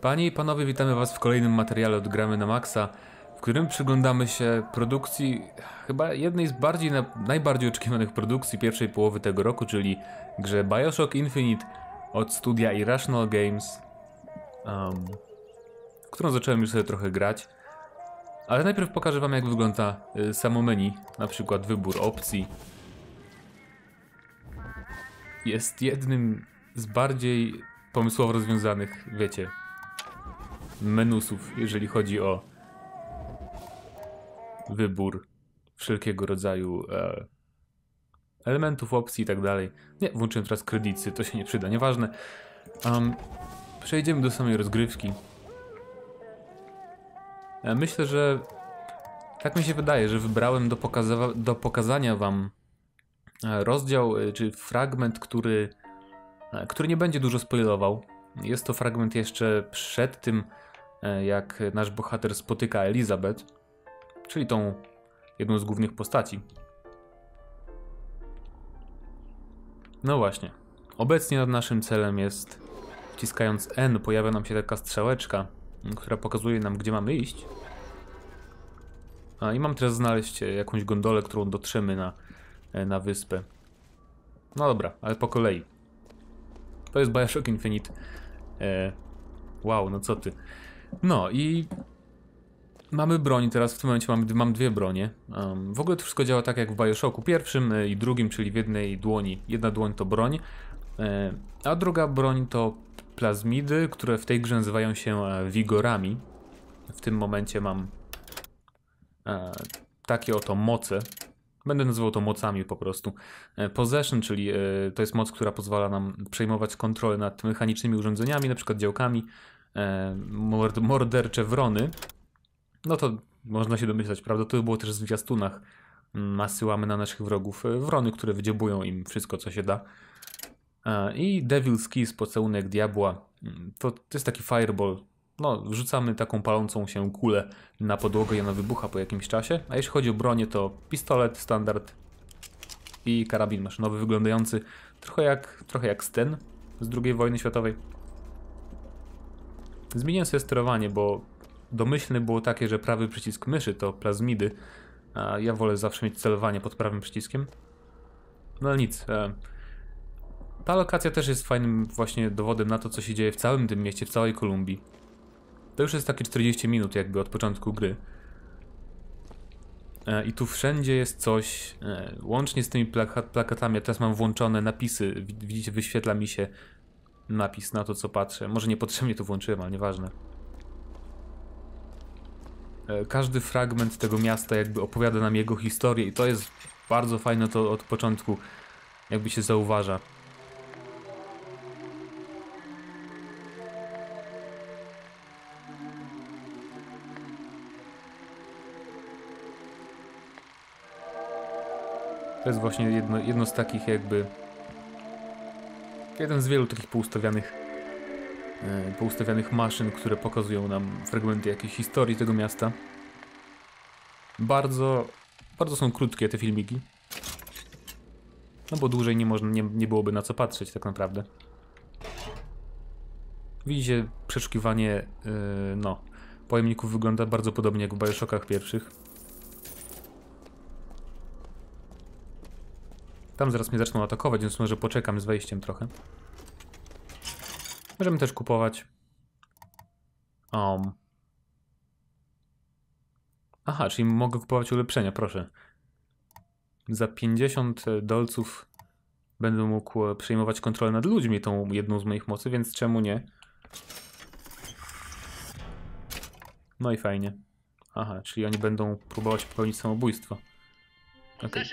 Panie i panowie, witamy was w kolejnym materiale od Gramy na Maxa, w którym przyglądamy się produkcji chyba jednej z bardziej na, najbardziej oczekiwanych produkcji pierwszej połowy tego roku, czyli grze Bioshock Infinite od studia Irrational Games, um, którą zacząłem już sobie trochę grać. Ale najpierw pokażę wam jak wygląda y, samo menu, na przykład wybór opcji. Jest jednym z bardziej pomysłowo rozwiązanych, wiecie, menusów, jeżeli chodzi o wybór wszelkiego rodzaju e, elementów, opcji i tak dalej. Nie, włączyłem teraz kredyty, to się nie przyda, nieważne. Um, przejdziemy do samej rozgrywki. E, myślę, że tak mi się wydaje, że wybrałem do, pokaza do pokazania wam e, rozdział, e, czy fragment, który, e, który nie będzie dużo spoilował. Jest to fragment jeszcze przed tym, jak nasz bohater spotyka Elizabeth, czyli tą jedną z głównych postaci. No właśnie. Obecnie nad naszym celem jest, wciskając N, pojawia nam się taka strzałeczka, która pokazuje nam, gdzie mamy iść. A, I mam teraz znaleźć jakąś gondolę, którą dotrzemy na, e, na wyspę. No dobra, ale po kolei. To jest Bioshock Infinite. E, wow, no co ty. No i mamy broń teraz, w tym momencie mam, mam dwie bronie. Um, w ogóle to wszystko działa tak jak w Bioshocku pierwszym e, i drugim, czyli w jednej dłoni. Jedna dłoń to broń, e, a druga broń to plazmidy, które w tej grze nazywają się e, wigorami. W tym momencie mam takie oto moce. Będę nazywał to mocami po prostu. Possession, czyli to jest moc, która pozwala nam przejmować kontrolę nad mechanicznymi urządzeniami, na przykład działkami, e, mordercze wrony, no to można się domyślać, prawda? To było też w zwiastunach. Nasyłamy na naszych wrogów e, wrony, które wydziobują im wszystko, co się da. E, I Devil's Kiss, pocałunek diabła. Mm, to, to jest taki fireball. No, rzucamy taką palącą się kulę na podłogę i ona wybucha po jakimś czasie. A jeśli chodzi o bronię, to pistolet, standard i karabin maszynowy wyglądający trochę jak, trochę jak Sten z II wojny światowej. Zmieniłem sobie sterowanie, bo domyślne było takie, że prawy przycisk myszy to plazmidy, a ja wolę zawsze mieć celowanie pod prawym przyciskiem. No ale nic. E, ta lokacja też jest fajnym właśnie dowodem na to, co się dzieje w całym tym mieście, w całej Kolumbii. To już jest takie 40 minut jakby od początku gry. E, I tu wszędzie jest coś, e, łącznie z tymi plakatami, ja teraz mam włączone napisy, widzicie, wyświetla mi się napis na to, co patrzę. Może niepotrzebnie to włączyłem, ale nieważne. E, każdy fragment tego miasta jakby opowiada nam jego historię i to jest bardzo fajne to od początku jakby się zauważa. To jest właśnie jedno, jedno z takich jakby jeden z wielu takich poustawianych, e, poustawianych maszyn, które pokazują nam fragmenty jakiejś historii tego miasta. Bardzo, bardzo są krótkie te filmiki. No bo dłużej nie, można, nie, nie byłoby na co patrzeć tak naprawdę. Widzicie, przeszukiwanie yy, no, pojemników wygląda bardzo podobnie jak w Bioshockach pierwszych. Tam zaraz mnie zaczną atakować, więc może poczekam z wejściem trochę. Możemy też kupować. Um. Aha, czyli mogę kupować ulepszenia, proszę. Za 50 dolców będę mógł przejmować kontrolę nad ludźmi, tą jedną z moich mocy, więc czemu nie? No i fajnie. Aha, czyli oni będą próbować popełnić samobójstwo. Okay.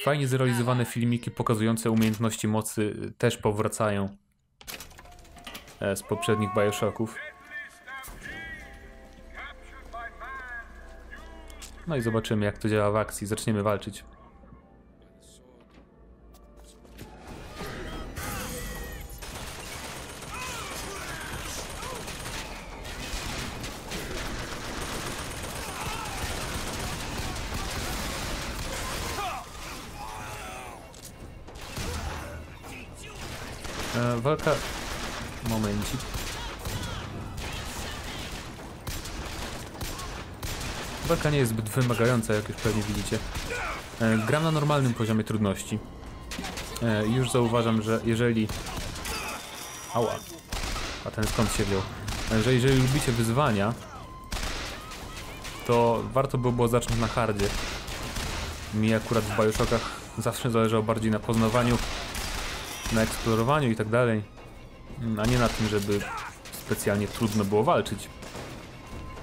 Fajnie zrealizowane filmiki pokazujące umiejętności mocy też powracają e, z poprzednich Bioshocków. No i zobaczymy jak to działa w akcji. Zaczniemy walczyć. Walka Momencik. Walka nie jest zbyt wymagająca, jak już pewnie widzicie. E, gram na normalnym poziomie trudności. E, już zauważam, że jeżeli... Ała. A ten skąd się wziął? E, że jeżeli lubicie wyzwania, to warto by było zacząć na hardzie. Mi akurat w Bioshockach zawsze zależało bardziej na poznawaniu, na eksplorowaniu i tak dalej, a nie na tym, żeby specjalnie trudno było walczyć.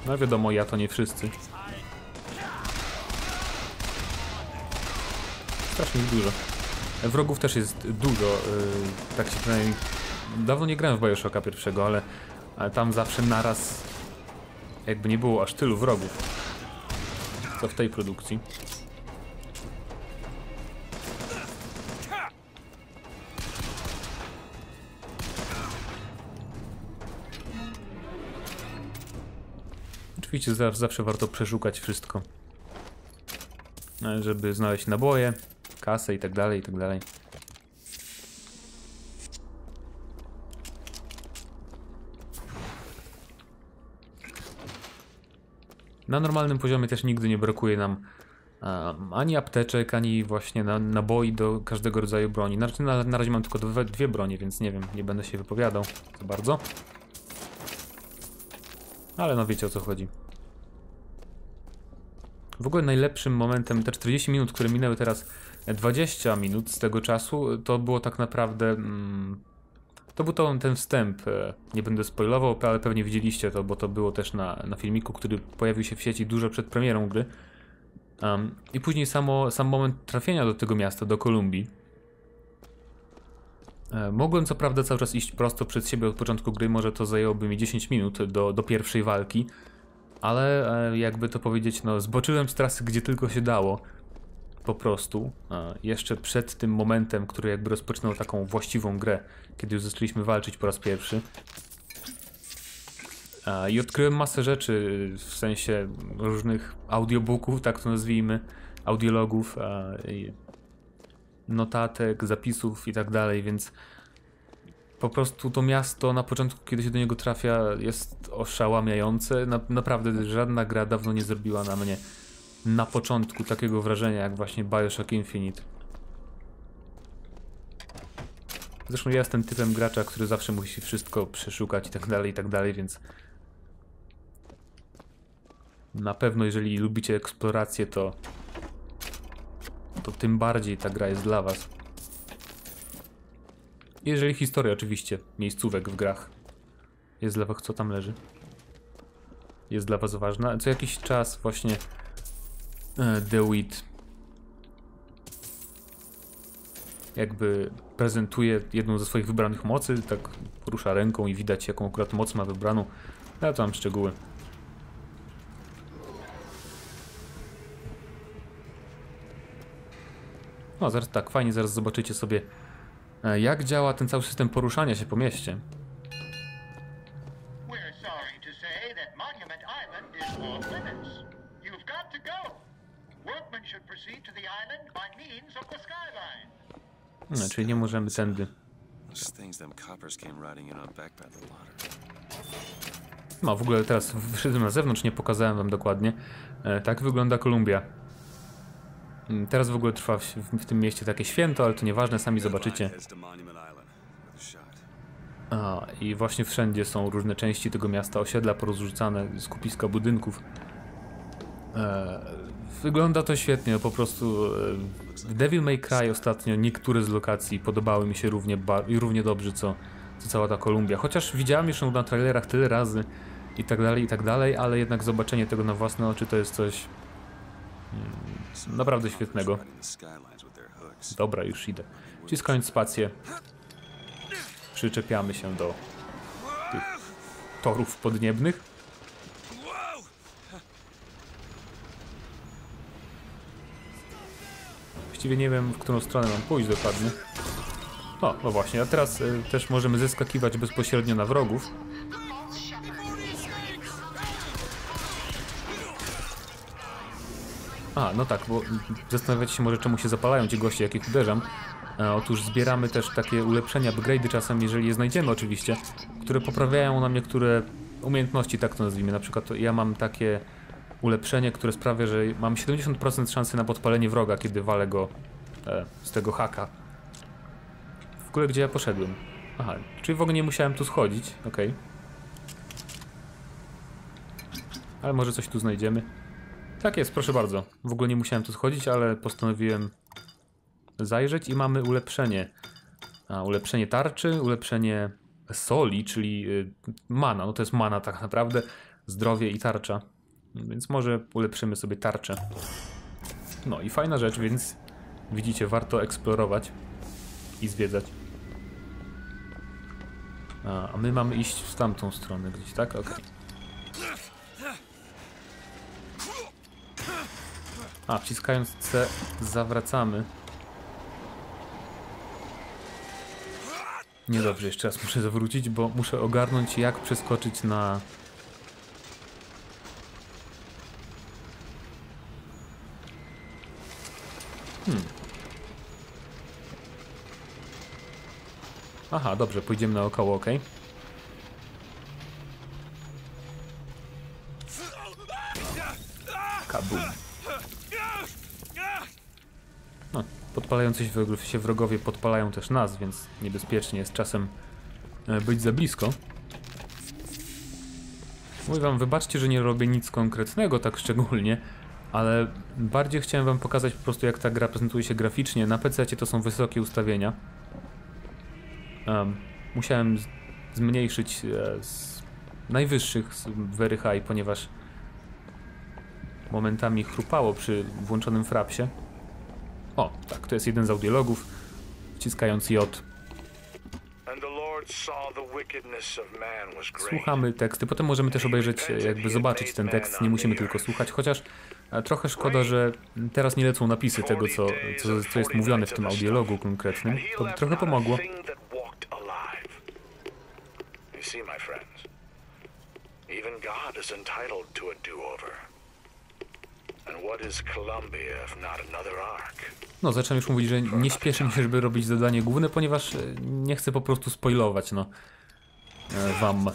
No wiadomo, ja to nie wszyscy. Strasznie dużo. Wrogów też jest dużo, yy, tak się przynajmniej... Dawno nie grałem w Bioshocka pierwszego, ale, ale tam zawsze naraz jakby nie było aż tylu wrogów, co w tej produkcji. Oczywiście za- zawsze warto przeszukać wszystko, e, żeby znaleźć naboje, kasę i tak dalej, i tak dalej. Na normalnym poziomie też nigdy nie brakuje nam um, ani apteczek, ani właśnie na, naboi do każdego rodzaju broni. Znaczy, na, na razie mam tylko dwie, dwie bronie, więc nie wiem, nie będę się wypowiadał za bardzo. Ale no wiecie o co chodzi. W ogóle najlepszym momentem, te 40 minut, które minęły teraz, 20 minut z tego czasu, to było tak naprawdę. Mm, to był to, ten wstęp. e, Nie będę spoilował, ale pewnie widzieliście to, bo to było też na, na filmiku, który pojawił się w sieci dużo przed premierą gry. Um, I później samo, sam moment trafienia do tego miasta, do Kolumbii. E, Mogłem co prawda cały czas iść prosto przed siebie od początku gry, może to zajęłoby mi 10 minut do, do pierwszej walki, ale e, jakby to powiedzieć, no zboczyłem z trasy gdzie tylko się dało. Po prostu. E, Jeszcze przed tym momentem, który jakby rozpoczynał taką właściwą grę, kiedy już zaczęliśmy walczyć po raz pierwszy. E, I odkryłem masę rzeczy, w sensie różnych audiobooków, tak to nazwijmy, audiologów, notatek, zapisów i tak dalej, więc po prostu to miasto na początku, kiedy się do niego trafia, jest oszałamiające. Na, naprawdę żadna gra dawno nie zrobiła na mnie na początku takiego wrażenia jak właśnie Bioshock Infinite. Zresztą ja jestem typem gracza, który zawsze musi wszystko przeszukać i tak dalej, i tak dalej, więc na pewno jeżeli lubicie eksplorację, to to tym bardziej ta gra jest dla was. Jeżeli historia oczywiście, miejscówek w grach jest dla was, co tam leży? Jest dla was ważna. Co jakiś czas właśnie e, DeWitt jakby prezentuje jedną ze swoich wybranych mocy, tak porusza ręką i widać jaką akurat moc ma wybraną. Ja tam szczegóły. No, zaraz tak, fajnie, zaraz zobaczycie sobie, jak działa ten cały system poruszania się po mieście. No, czyli nie możemy tędy. No, w ogóle teraz wyszedłem na zewnątrz, nie pokazałem wam dokładnie. E, tak wygląda Kolumbia. Mm, Teraz w ogóle trwa w, w tym mieście takie święto, ale to nieważne, sami zobaczycie. A I właśnie wszędzie są różne części tego miasta, osiedla porozrzucane, skupiska budynków. E, wygląda to świetnie, po prostu e, w Devil May Cry ostatnio niektóre z lokacji podobały mi się równie, równie dobrze, co, co cała ta Kolumbia. Chociaż widziałem już na trailerach tyle razy i tak dalej, i tak dalej, ale jednak zobaczenie tego na własne oczy to jest coś naprawdę świetnego. Dobra, już idę. Wciskając spację, przyczepiamy się do tych torów podniebnych. Właściwie nie wiem, w którą stronę mam pójść dokładnie. O, no właśnie, a teraz y, też możemy zeskakiwać bezpośrednio na wrogów. A, no tak, bo zastanawiacie się może czemu się zapalają ci goście, jak ich uderzam. E, Otóż zbieramy też takie ulepszenia, upgrade'y czasem, jeżeli je znajdziemy oczywiście, które poprawiają nam niektóre umiejętności, tak to nazwijmy. Na przykład ja mam takie ulepszenie, które sprawia, że mam 70% szansy na podpalenie wroga, kiedy walę go e, z tego haka. W ogóle gdzie ja poszedłem? Aha, czyli w ogóle nie musiałem tu schodzić, okej. Ale może coś tu znajdziemy. Tak jest, proszę bardzo. W ogóle nie musiałem tu schodzić, ale postanowiłem zajrzeć i mamy ulepszenie. A, ulepszenie tarczy, ulepszenie soli, czyli y, mana. No to jest mana tak naprawdę, zdrowie i tarcza. Więc może ulepszymy sobie tarczę. No i fajna rzecz, więc widzicie, warto eksplorować i zwiedzać. A, a my mamy iść w tamtą stronę gdzieś, tak? Okej. A, wciskając C zawracamy. Niedobrze, jeszcze raz muszę zawrócić, bo muszę ogarnąć jak przeskoczyć na... Hmm. Aha, dobrze, pójdziemy naokoło, ok. Kabum. Podpalający się wrogowie podpalają też nas, więc niebezpiecznie jest czasem e, być za blisko. Mówię wam, wybaczcie, że nie robię nic konkretnego tak szczególnie, ale bardziej chciałem wam pokazać po prostu jak ta gra prezentuje się graficznie. Na PC to są wysokie ustawienia. Em, musiałem zmniejszyć e, z najwyższych z very high, ponieważ momentami chrupało przy włączonym frapsie. O, tak, to jest jeden z audiologów. Wciskając J, słuchamy teksty. Potem możemy też obejrzeć, e, jakby zobaczyć ten tekst. Nie musimy tylko słuchać, chociaż e, trochę szkoda, że teraz nie lecą napisy tego, co, co, co jest mówione w tym audiologu konkretnym. To left trochę pomogło. even God is entitled to a do-over. No, zacząłem już mówić, że nie śpieszę mi się, żeby robić zadanie główne, ponieważ e, nie chcę po prostu spoilować, no, e, wam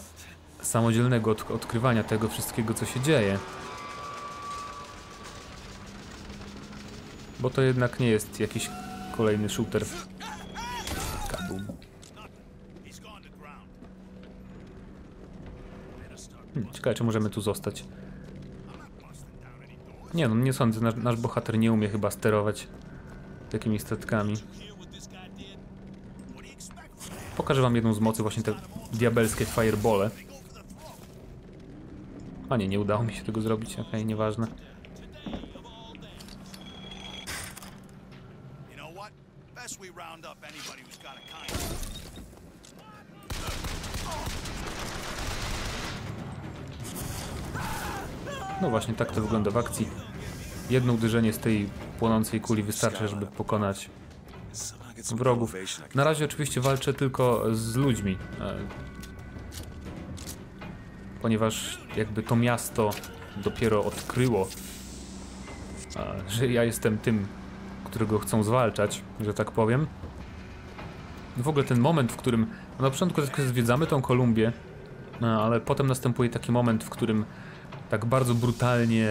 samodzielnego od odkrywania tego wszystkiego, co się dzieje. Bo to jednak nie jest jakiś kolejny shooter. Kabum. Hmm, ciekawe, czy możemy tu zostać. Nie no, nie sądzę, nasz, nasz bohater nie umie chyba sterować takimi statkami. Pokażę wam jedną z mocy, właśnie te diabelskie firebole. A nie, nie udało mi się tego zrobić, okej, nieważne. Właśnie, tak to wygląda w akcji. Jedno uderzenie z tej płonącej kuli wystarczy, żeby pokonać wrogów. Na razie oczywiście walczę tylko z ludźmi. e, Ponieważ jakby to miasto dopiero odkryło, e, że ja jestem tym, którego chcą zwalczać, że tak powiem. W ogóle ten moment, w którym no na początku tylko zwiedzamy tą Kolumbię, no, ale potem następuje taki moment, w którym tak bardzo brutalnie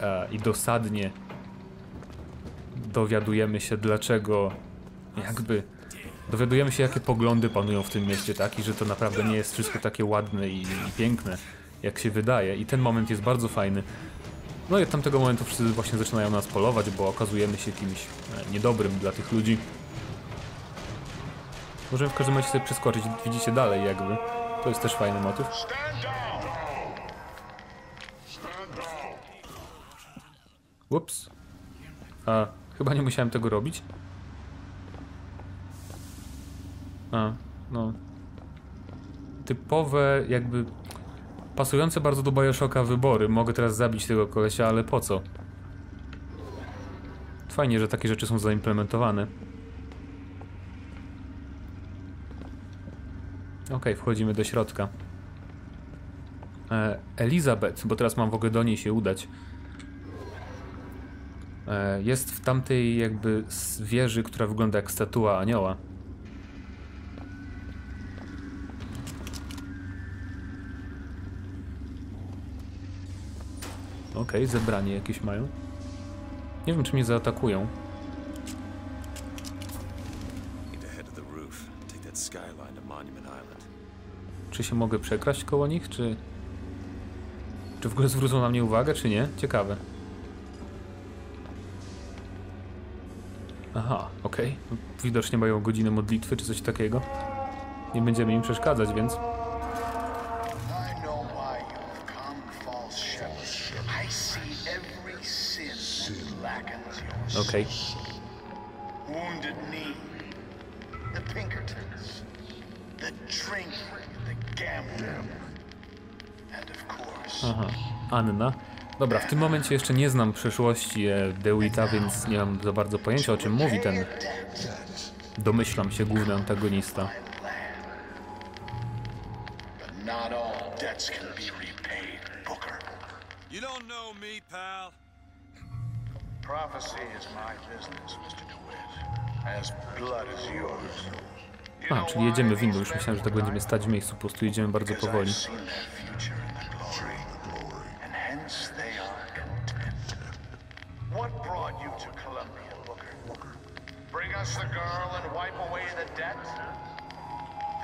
e, i dosadnie dowiadujemy się, dlaczego jakby dowiadujemy się, jakie poglądy panują w tym mieście, tak? I że to naprawdę nie jest wszystko takie ładne i, i piękne, jak się wydaje. I ten moment jest bardzo fajny. No i od tamtego momentu wszyscy właśnie zaczynają nas polować, bo okazujemy się kimś e, niedobrym dla tych ludzi. Możemy w każdym razie sobie przeskoczyć, widzicie dalej jakby. To jest też fajny motyw. Ups. A, chyba nie musiałem tego robić. A, no. Typowe, jakby pasujące bardzo do Bioshocka wybory. Mogę teraz zabić tego kolesia, ale po co? Fajnie, że takie rzeczy są zaimplementowane. Okej, wchodzimy do środka. E, Elizabeth, bo teraz mam w ogóle do niej się udać. E, Jest w tamtej jakby wieży, która wygląda jak statua anioła. Okej, zebranie jakieś mają. Nie wiem, czy mnie zaatakują. Czy się mogę przekraść koło nich, czy... Czy w ogóle zwrócą na mnie uwagę, czy nie? Ciekawe. Aha, okej. Widocznie mają godzinę modlitwy, czy coś takiego. Nie będziemy im przeszkadzać, więc... Okej. course, Aha, Anna. Dobra, w tym momencie jeszcze nie znam przeszłości e, DeWitta, więc nie mam za bardzo pojęcia o czym mówi ten, domyślam się, główny antagonista. You don't know me, pal. Prophecy is my business, Mr. DeWitt. As blood is yours. You A, czyli jedziemy windą, już myślałem, że tak będziemy stać w miejscu, po prostu jedziemy bardzo powoli. Hence they are content. What brought you to Columbia, Booker? Bring us the girl and wipe away the debt?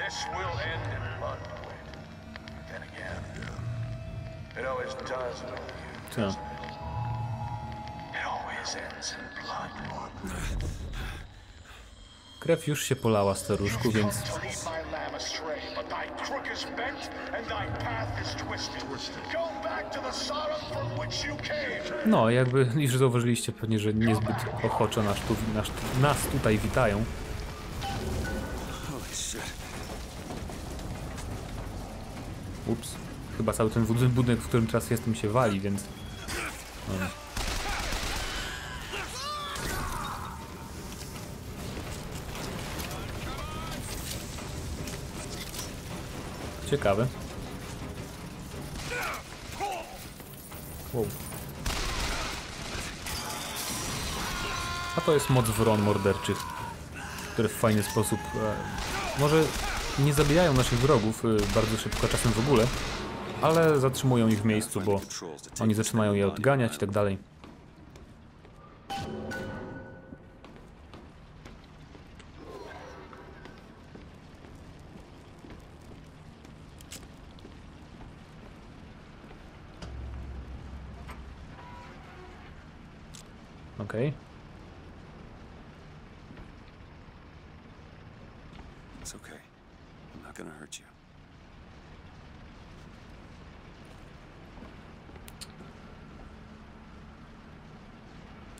This will end in blood. Then again, it always does with you. It always ends in blood. Krew już się polała, staruszku, więc Astray, but thy crook is bent and thy path is twisted. Go back to the Sodom from which you came. No, jakby już zauważyliście pewnie, że niezbyt ochoczo nas, tu, nas, nas tutaj witają. Ups. Chyba cały ten bud- budynek, w którym teraz jestem się wali, więc... No. Ciekawe. Wow. A to jest moc wron morderczych, które w fajny sposób e, może nie zabijają naszych wrogów e, bardzo szybko, czasem w ogóle, ale zatrzymują ich w miejscu, bo oni zaczynają je odganiać i tak dalej. Okej. It's okay. I'm not gonna hurt you.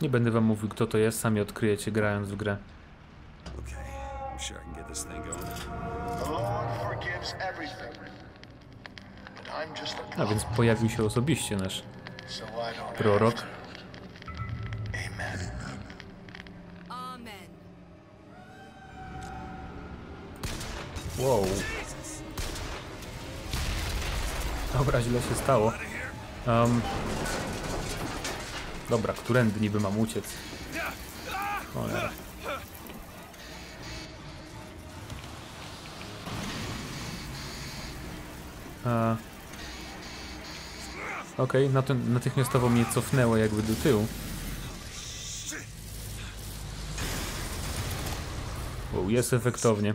Nie będę wam mówił kto to jest, sami odkryjecie grając w grę. Okay. I'm sure I can get this thing going. The Lord forgives everything. But I'm just a A więc pojawił się osobiście nasz prorok. Wow. Dobra, źle się stało. Um, dobra, którędy niby mam uciec? Cholera. A... Okej, okay, natychmiastowo mnie cofnęło jakby do tyłu. Wow, jest efektownie.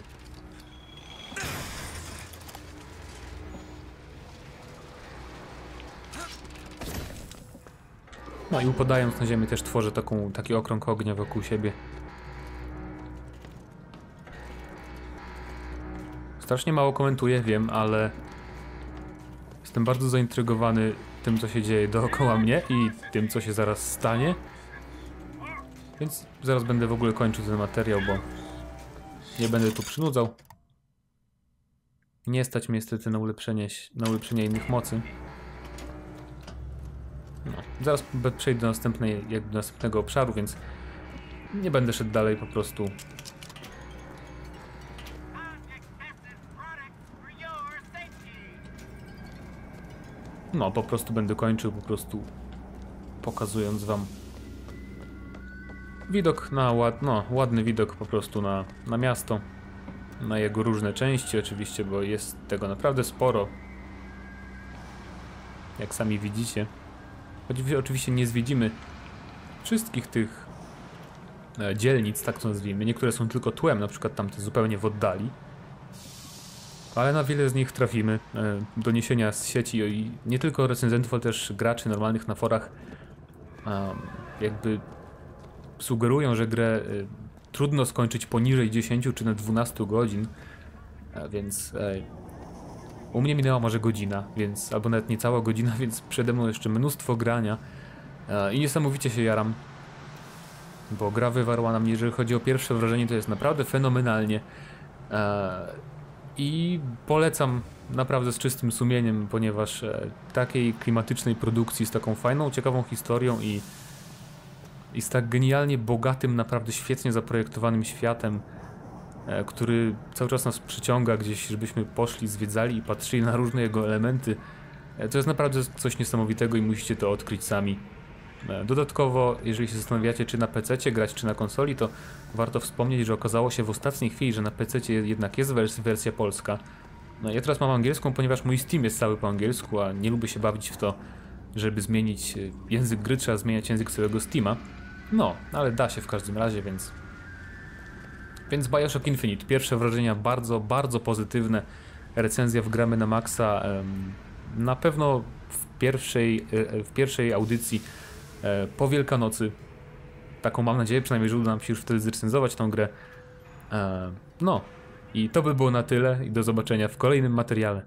No i upadając na ziemię też tworzę taką, taki okrąg ognia wokół siebie. Strasznie mało komentuję, wiem, ale jestem bardzo zaintrygowany tym, co się dzieje dookoła mnie i tym, co się zaraz stanie. Więc zaraz będę w ogóle kończył ten materiał, bo nie będę tu przynudzał. Nie stać mnie niestety na ulepszenie, na ulepszenie innych mocy. No, zaraz przejdę do następnej, do następnego obszaru, więc nie będę szedł dalej po prostu. No, po prostu będę kończył, po prostu pokazując wam widok na ład, no, ładny widok po prostu na, na miasto, na jego różne części oczywiście, bo jest tego naprawdę sporo. Jak sami widzicie. Choć oczywiście nie zwiedzimy wszystkich tych e, dzielnic, tak to nazwijmy. Niektóre są tylko tłem, na przykład tamte zupełnie w oddali. Ale na wiele z nich trafimy. E, Doniesienia z sieci i nie tylko recenzentów, ale też graczy normalnych na forach jakby sugerują, że grę y, trudno skończyć poniżej 10 czy na 12 godzin, więc e, u mnie minęła może godzina, więc albo nawet niecała godzina, więc przede mną jeszcze mnóstwo grania. E, i niesamowicie się jaram, bo gra wywarła na mnie, jeżeli chodzi o pierwsze wrażenie, to jest naprawdę fenomenalnie. E, i polecam naprawdę z czystym sumieniem, ponieważ e, takiej klimatycznej produkcji z taką fajną, ciekawą historią i i z tak genialnie bogatym, naprawdę świetnie zaprojektowanym światem, który cały czas nas przyciąga gdzieś, żebyśmy poszli, zwiedzali i patrzyli na różne jego elementy. E, To jest naprawdę coś niesamowitego i musicie to odkryć sami. E, Dodatkowo, jeżeli się zastanawiacie, czy na PC grać, czy na konsoli, to warto wspomnieć, że okazało się w ostatniej chwili, że na PC jednak jest wers- wersja polska. No, ja teraz mam angielską, ponieważ mój Steam jest cały po angielsku, a nie lubię się bawić w to, żeby zmienić e, język gry, trzeba zmieniać język całego Steama. No, ale da się w każdym razie, więc. Więc Bioshock Infinite. Pierwsze wrażenia bardzo, bardzo pozytywne. Recenzja w gramy na maksa. Na pewno w pierwszej, e, w pierwszej audycji e, po Wielkanocy. Taką mam nadzieję, przynajmniej, że uda nam się już wtedy zrecenzować tą grę. E, No, i to by było na tyle. I do zobaczenia w kolejnym materiale.